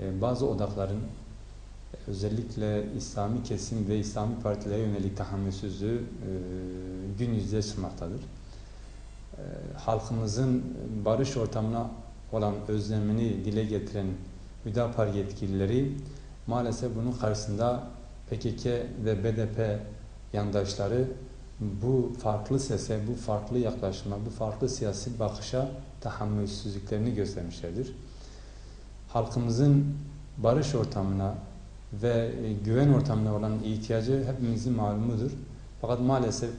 e, bazı odakların e, özellikle İslami kesim ve İslami partilere yönelik tahammülsüzlüğü e, gün yüzüne çıkmaktadır. E, halkımızın barış ortamına olan özlemini dile getiren Hüdapar yetkilileri maalesef bunun karşısında PKK ve BDP yandaşları bu farklı sese, bu farklı yaklaşıma, bu farklı siyasi bakışa tahammülsüzlüklerini göstermişlerdir. Halkımızın barış ortamına ve e, güven ortamına olan ihtiyacı hepimizin malumudur. Fakat maalesef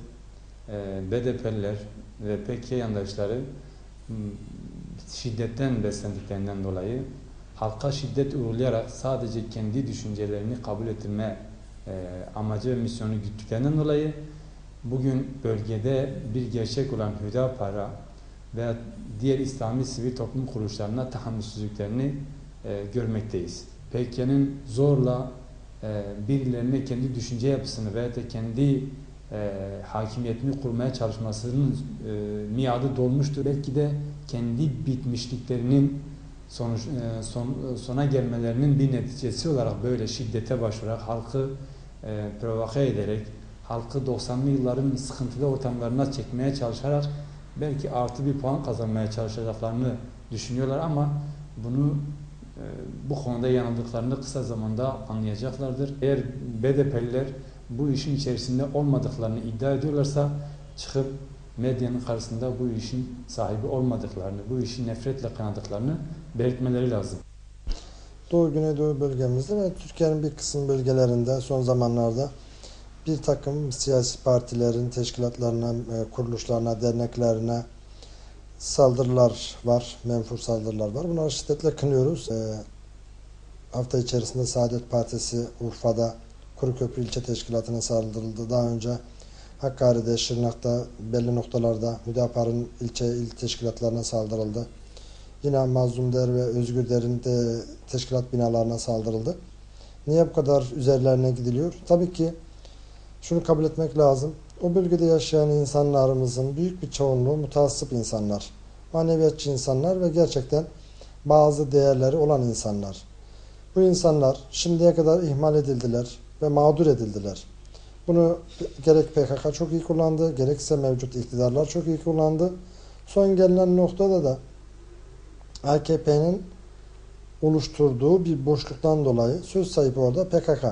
e, BDP'liler ve PKK yandaşları şiddetten beslendiklerinden dolayı halka şiddet uygulayarak sadece kendi düşüncelerini kabul ettirme e, amacı ve misyonu güttüklerinden dolayı bugün bölgede bir gerçek olan Hüdapar'a veya diğer İslami sivil toplum kuruluşlarına tahammülsüzlüklerini e, görmekteyiz. PKK'nın zorla e, birilerine kendi düşünce yapısını veya da kendi e, hakimiyetini kurmaya çalışmasının e, miadı dolmuştur. Belki de kendi bitmişliklerinin sonuç, e, son, sona gelmelerinin bir neticesi olarak böyle şiddete başvurarak halkı e, provoke ederek halkı 90'lı yılların sıkıntılı ortamlarına çekmeye çalışarak belki artı bir puan kazanmaya çalışacaklarını düşünüyorlar ama bunu e, bu konuda yanıldıklarını kısa zamanda anlayacaklardır. Eğer BDP'liler bu işin içerisinde olmadıklarını iddia ediyorlarsa çıkıp medyanın karşısında bu işin sahibi olmadıklarını, bu işin nefretle kanadıklarını belirtmeleri lazım. Doğu Güneydoğu bölgemizde ve Türkiye'nin bir kısım bölgelerinde son zamanlarda bir takım siyasi partilerin teşkilatlarına, e, kuruluşlarına, derneklerine saldırılar var, menfur saldırılar var. Bunları şiddetle kınıyoruz. E, hafta içerisinde Saadet Partisi Urfa'da Kuruköprü İlçe Teşkilatı'na saldırıldı. Daha önce Hakkari'de, Şırnak'ta belli noktalarda Hüdapar'ın ilçe il teşkilatlarına saldırıldı. Yine Mazlum Der ve Özgür Der'in de teşkilat binalarına saldırıldı. Niye bu kadar üzerlerine gidiliyor? Tabii ki şunu kabul etmek lazım. O bölgede yaşayan insanlarımızın büyük bir çoğunluğu mutassıp insanlar. Maneviyatçı insanlar ve gerçekten bazı değerleri olan insanlar. Bu insanlar şimdiye kadar ihmal edildiler ve mağdur edildiler. Bunu gerek PKK çok iyi kullandı, gerekse mevcut iktidarlar çok iyi kullandı. Son gelinen noktada da AKP'nin oluşturduğu bir boşluktan dolayı söz sahibi orada PKK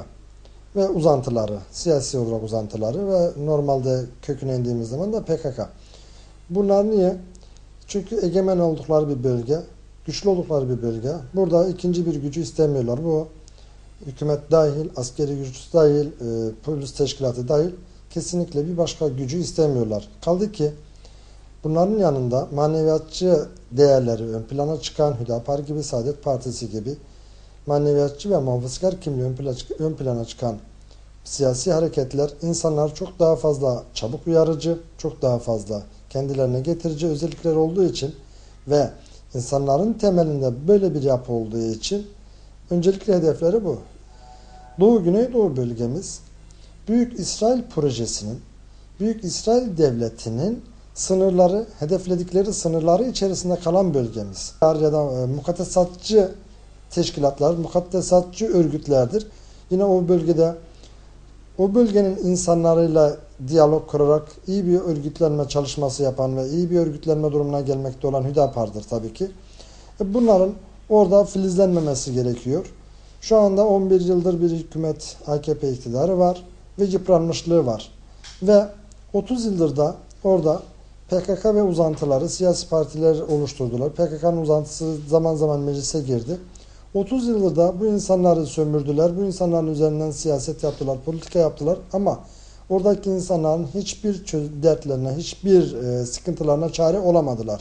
ve uzantıları, siyasi olarak uzantıları ve normalde köküne indiğimiz zaman da PKK. Bunlar niye? Çünkü egemen oldukları bir bölge, güçlü oldukları bir bölge. Burada ikinci bir gücü istemiyorlar. Bu hükümet dahil, askeri güç dahil, e, polis teşkilatı dahil kesinlikle bir başka gücü istemiyorlar. Kaldı ki bunların yanında maneviyatçı değerleri ön plana çıkan Hüdapar gibi, Saadet Partisi gibi maneviyatçı ve muhafazakar kimliği ön plana, çıkan siyasi hareketler insanlar çok daha fazla çabuk uyarıcı, çok daha fazla kendilerine getirici özellikler olduğu için ve insanların temelinde böyle bir yapı olduğu için öncelikli hedefleri bu. Doğu Güneydoğu bölgemiz Büyük İsrail projesinin, Büyük İsrail devletinin sınırları, hedefledikleri sınırları içerisinde kalan bölgemiz. Ya da e, mukaddesatçı teşkilatlar, mukaddesatçı örgütlerdir. Yine o bölgede o bölgenin insanlarıyla diyalog kurarak iyi bir örgütlenme çalışması yapan ve iyi bir örgütlenme durumuna gelmekte olan Hüdapar'dır tabii ki. E, bunların orada filizlenmemesi gerekiyor. Şu anda 11 yıldır bir hükümet AKP iktidarı var ve yıpranmışlığı var. Ve 30 yıldır da orada PKK ve uzantıları siyasi partiler oluşturdular. PKK'nın uzantısı zaman zaman meclise girdi. 30 yıldır da bu insanları sömürdüler. Bu insanların üzerinden siyaset yaptılar, politika yaptılar ama oradaki insanların hiçbir dertlerine, hiçbir sıkıntılarına çare olamadılar.